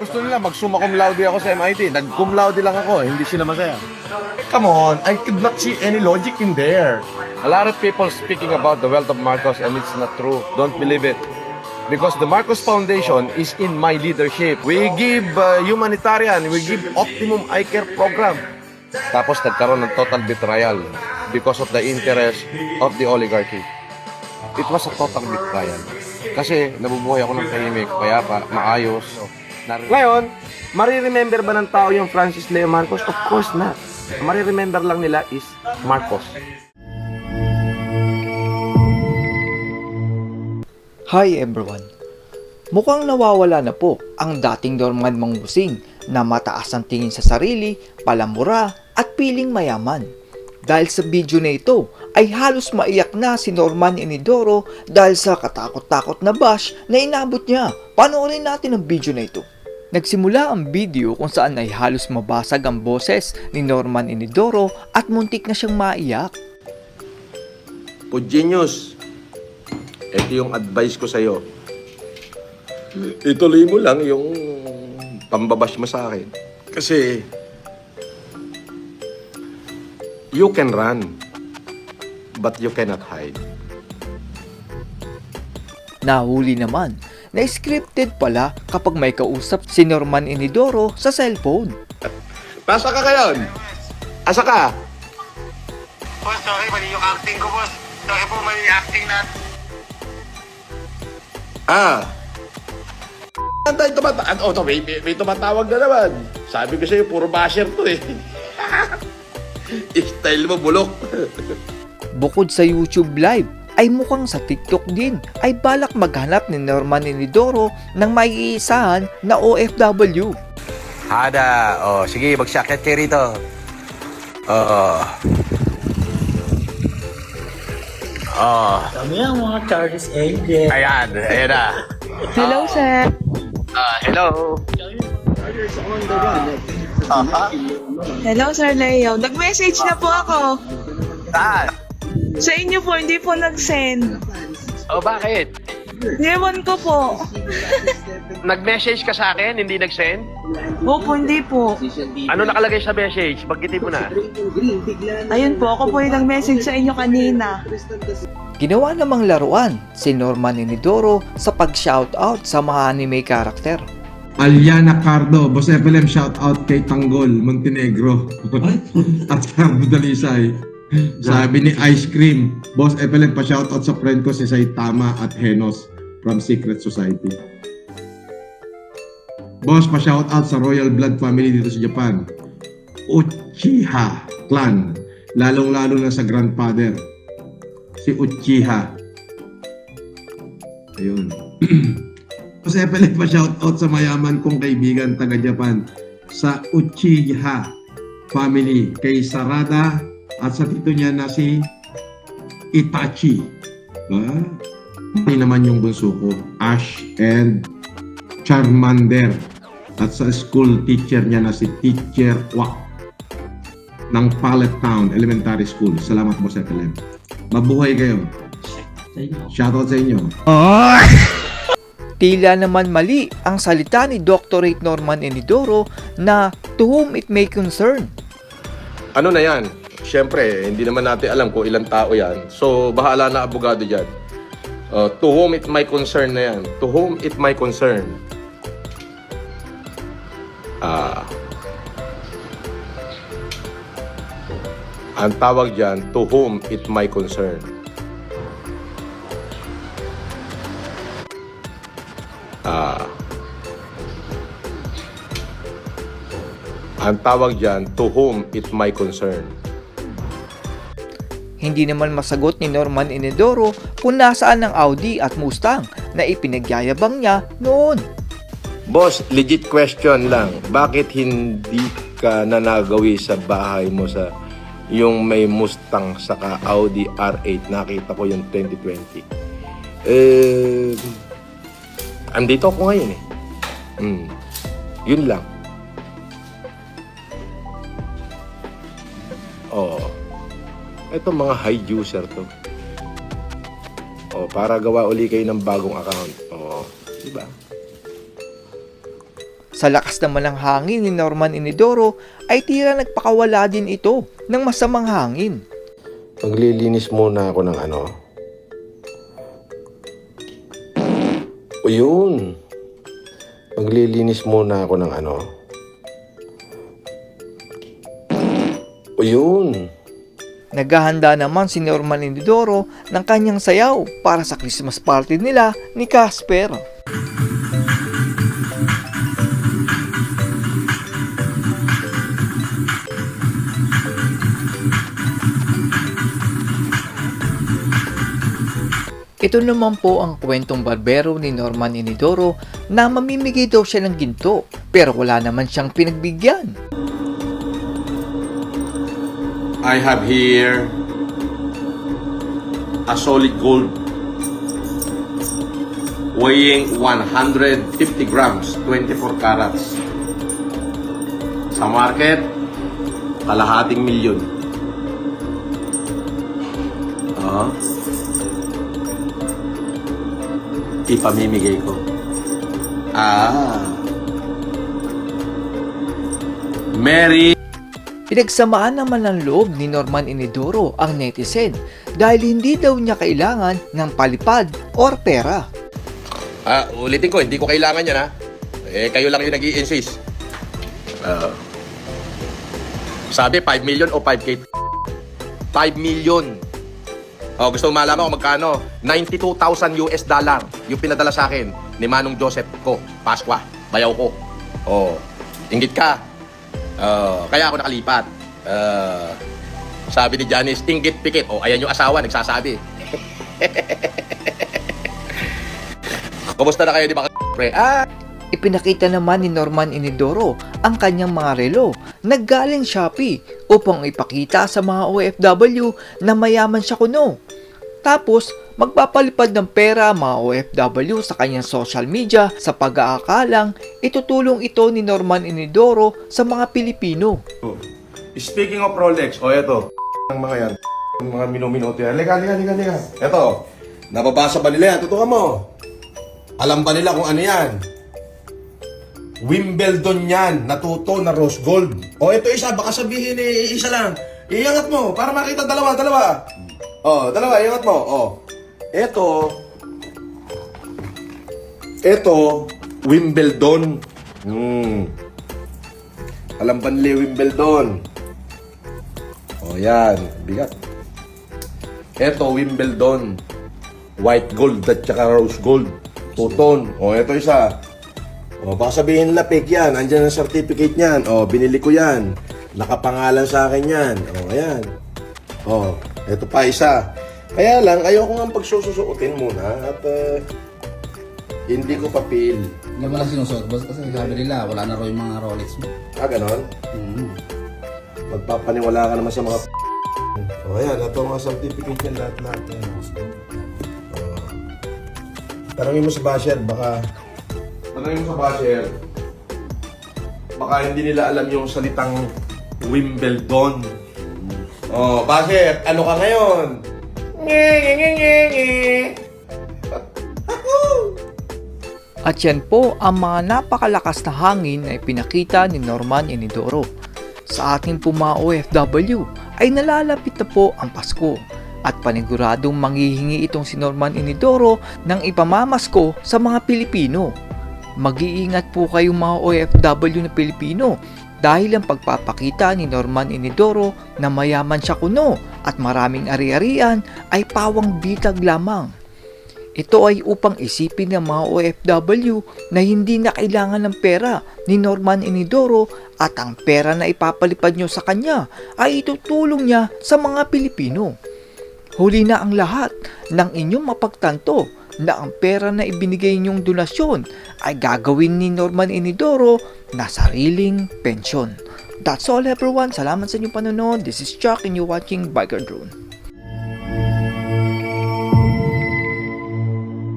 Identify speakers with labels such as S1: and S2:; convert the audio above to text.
S1: Gusto nila mag-summa cum laude ako sa MIT. Nag-cum laude lang ako. Hindi sila masaya. Come on, I could not see any logic in there. A lot of people speaking about the wealth of Marcos and it's not true. Don't believe it. Because the Marcos Foundation is in my leadership. We give uh, humanitarian, we give optimum eye care program. Tapos nagkaroon ng total betrayal because of the interest of the oligarchy. It was a total betrayal. Kasi nabubuhay ako ng tahimik, kaya pa, maayos. Ngayon, mariremember ba ng tao yung Francis Leo Marcos? Of course not. Ang Mariremember lang nila is Marcos.
S2: Hi everyone! Mukhang nawawala na po ang dating Norman Mangusing na mataas ang tingin sa sarili, palamura at piling mayaman. Dahil sa video na ito ay halos maiyak na si Norman Inidoro dahil sa katakot-takot na bash na inabot niya. Panoorin natin ang video na ito. Nagsimula ang video kung saan ay halos mabasag ang boses ni Norman Inidoro at muntik na siyang maiyak.
S1: Pudgenius, ito yung advice ko sa'yo. Ituloy mo lang yung pambabash mo sa akin. Kasi, you can run, but you cannot hide.
S2: Nahuli naman na scripted pala kapag may kausap si Norman Inidoro sa cellphone.
S1: Nasa ka ngayon? Asa ka?
S3: Boss, sorry, mali yung acting ko, boss. Sorry po, mali yung acting natin.
S1: Ah. Antay, tumata oh, to, may, may, may tumatawag na naman. Sabi ko sa'yo, puro basher to eh. Style mo, bulok.
S2: Bukod sa YouTube Live, ay mukhang sa TikTok din ay balak maghanap ni Norman Inidoro ng may iisahan na OFW.
S4: Hada. Oh, sige, magsyakit kayo rito. Oo. Oh.
S5: Kami ang mga Charles Angel.
S4: Ayan, ayan na.
S6: Hello, sir.
S4: Ah, hello.
S6: Hello, Sir Leo. Nag-message na po ako.
S4: Saan?
S6: Sa inyo po, hindi po nag-send.
S4: Oh, bakit?
S6: Ewan ko po.
S4: Nag-message ka sa akin, hindi nag-send?
S6: Opo, hindi po.
S4: Ano nakalagay sa message? Bagkitin mo na.
S6: Ayun po, ako po yung nag-message sa inyo kanina.
S2: Ginawa namang laruan si Norman Inidoro sa pag-shoutout sa mga anime karakter.
S7: Aliana Cardo, Boss FLM, shout out kay Tanggol, Montenegro. At Cardo Dalisay. Sabi ni Ice Cream, Boss FLM, pa shout out sa friend ko si Saitama at Henos from Secret Society. Boss, pa shout out sa Royal Blood family dito sa Japan. Uchiha clan, lalong-lalo na sa grandfather. Si Uchiha. Ayun. Boss FLM, pa shout out sa mayaman kong kaibigan taga Japan sa Uchiha family kay Sarada at sa tito niya na si Itachi. Ah, hindi naman yung bunso ko, Ash and Charmander. At sa school teacher niya na si Teacher Wak ng Pallet Town Elementary School. Salamat po sa FLM. Mabuhay kayo. Shoutout sa inyo.
S2: Tila naman mali ang salita ni Doctorate Norman Inidoro na to whom it may concern.
S1: Ano na yan? Siyempre, hindi naman natin alam kung ilang tao yan. So, bahala na abogado dyan. Uh, to whom it may concern na yan. To whom it may concern. Ah. ang tawag dyan, to whom it may concern. Ah. ang tawag dyan, to whom it may concern.
S2: Hindi naman masagot ni Norman Inidoro kung nasaan ang Audi at Mustang na ipinagyayabang niya noon.
S1: Boss, legit question lang. Bakit hindi ka nanagawi sa bahay mo sa yung may Mustang saka Audi R8? Nakita ko yung 2020. Eh, andito ako ngayon eh. Hmm. Yun lang. Oh. Ito mga high user to. Oh, para gawa uli kayo ng bagong account. Oh, di ba?
S2: Sa lakas naman ng hangin ni Norman Inidoro ay tira nagpakawala din ito ng masamang hangin.
S1: Maglilinis muna ako ng ano. O yun. Maglilinis muna ako ng ano. O yun.
S2: Naghahanda naman si Norman Inidoro ng kanyang sayaw para sa Christmas party nila ni Casper. Ito naman po ang kwentong barbero ni Norman Inidoro na mamimigay daw siya ng ginto pero wala naman siyang pinagbigyan.
S1: I have here a solid gold weighing 150 grams, 24 carats. Sa market, kalahating milyon. Ah. Ipamimigay ko. Ah. Mary
S2: Pinagsamaan naman ng loob ni Norman Inidoro ang netizen dahil hindi daw niya kailangan ng palipad or pera.
S1: Ah, ulitin ko, hindi ko kailangan yan ha. Eh, kayo lang yung nag insist Ah. sabi, 5 million o 5K? 5 million. Oh, gusto mo malaman kung magkano? 92,000 US dollar yung pinadala sa akin ni Manong Joseph ko, Pasqua, bayaw ko. Oh, inggit ka. Oh, kaya ako nakalipat. Ah, sabi ni Janice, inggit pikit. Oh, ayan yung asawa, nagsasabi. Kumusta na kayo di ba pre? Ah,
S2: Ipinakita naman ni Norman Inidoro ang kanyang mga relo na galing Shopee upang ipakita sa mga OFW na mayaman siya kuno. Tapos, magpapalipad ng pera mga OFW sa kanyang social media sa pag-aakalang itutulong ito ni Norman Inidoro sa mga Pilipino.
S1: Speaking of Rolex, o oh, eto, ang mga yan, ang mga minuminuto yan. Liga, liga, liga, liga. Eto, nababasa ba nila yan? Tutukan mo. Alam ba nila kung ano yan? Wimbledon yan, natuto na rose gold. O eto isa, baka sabihin eh, isa lang. Iangat mo, para makita dalawa, dalawa. O, dalawa, iangat mo. O, eto, eto, Wimbledon. Hmm. Alam ba nila Wimbledon? O yan, bigat. Eto, Wimbledon. White gold at saka rose gold. Tuton. O, eto isa. O, baka sabihin nila, fake yan. Andyan ang certificate niyan. O, binili ko yan. Nakapangalan sa akin yan. O, ayan. O, eto pa isa. Kaya lang, ayoko nga pagsususuotin muna at eh, hindi ko papil.
S8: Hindi mo lang sinusuot, boss, kasi sabi nila, wala na raw yung mga Rolex mo.
S1: Ah, ganon? Magpapaniwala ka naman sa mga O, ayan. Ito ang mga certificate niyan lahat-lahat. Ayan. O. Tanungin mo sa basher, baka... Tanungin mo sa basher, baka hindi nila alam yung salitang Wimbledon. Oh, basher, ano ka ngayon?
S2: At yan po ang mga napakalakas na hangin na ipinakita ni Norman Inidoro. Sa ating po mga OFW ay nalalapit na po ang Pasko at paniguradong manghihingi itong si Norman Inidoro ng ipamamasko sa mga Pilipino. Mag-iingat po kayong mga OFW na Pilipino dahil ang pagpapakita ni Norman Inidoro na mayaman siya kuno at maraming ari-arian ay pawang bitag lamang. Ito ay upang isipin ng mga OFW na hindi na kailangan ng pera ni Norman Inidoro at ang pera na ipapalipad nyo sa kanya ay itutulong niya sa mga Pilipino. Huli na ang lahat ng inyong mapagtanto na ang pera na ibinigay niyong donasyon ay gagawin ni Norman Inidoro na sariling pensyon. That's all everyone. Salamat sa inyong panonood. This is Chuck and you're watching Biker Drone.